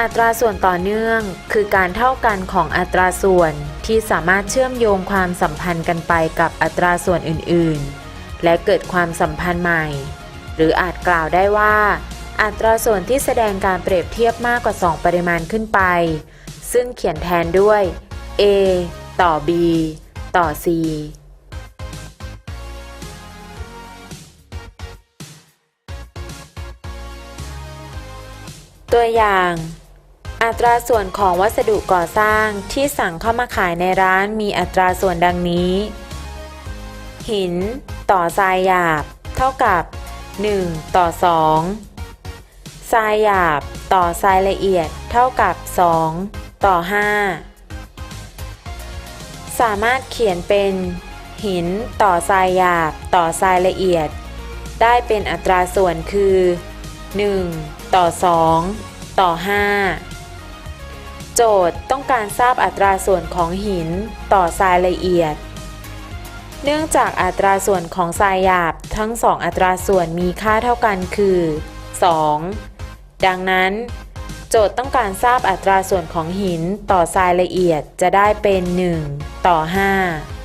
อัตราส่วนต่อเนื่องคือการเท่ากันของอัตราส่วนที่สามารถเชื่อมโยงความสัมพันธ์กันไปกับอัตราส่วนอื่นๆ และเกิดความสัมพันธ์ใหม่ หรืออาจกล่าวได้ว่า อัตราส่วนที่แสดงการเปรียบเทียบมากกว่า 2 ปริมาณขึ้นไป ซึ่งเขียนแทนด้วย a ต่อ b ต่อ c ตัวอย่าง อัตราส่วนของวัสดุก่อสร้างที่สั่งเข้ามาขายในร้านมีอัตราส่วนดังนี้ หิน ต่อทรายหยาบ เท่ากับ 1 ต่อ 2 ทรายหยาบ ต่อทรายละเอียด เท่ากับ 2 ต่อ 5 สามารถเขียนเป็น หิน ต่อทรายหยาบ ต่อทรายละเอียด ได้เป็นอัตราส่วนคือ 1 ต่อ 2 ต่อ 5 โจทย์ต้องการทราบอัตราส่วนของหินต่อทรายละเอียด เนื่องจากอัตราส่วนของทรายหยาบทั้งสองอัตราส่วนมีค่าเท่ากันคือ 2 ดังนั้น โจทย์ต้องการทราบอัตราส่วนของหินต่อทรายละเอียดจะได้เป็น 1 ต่อ 5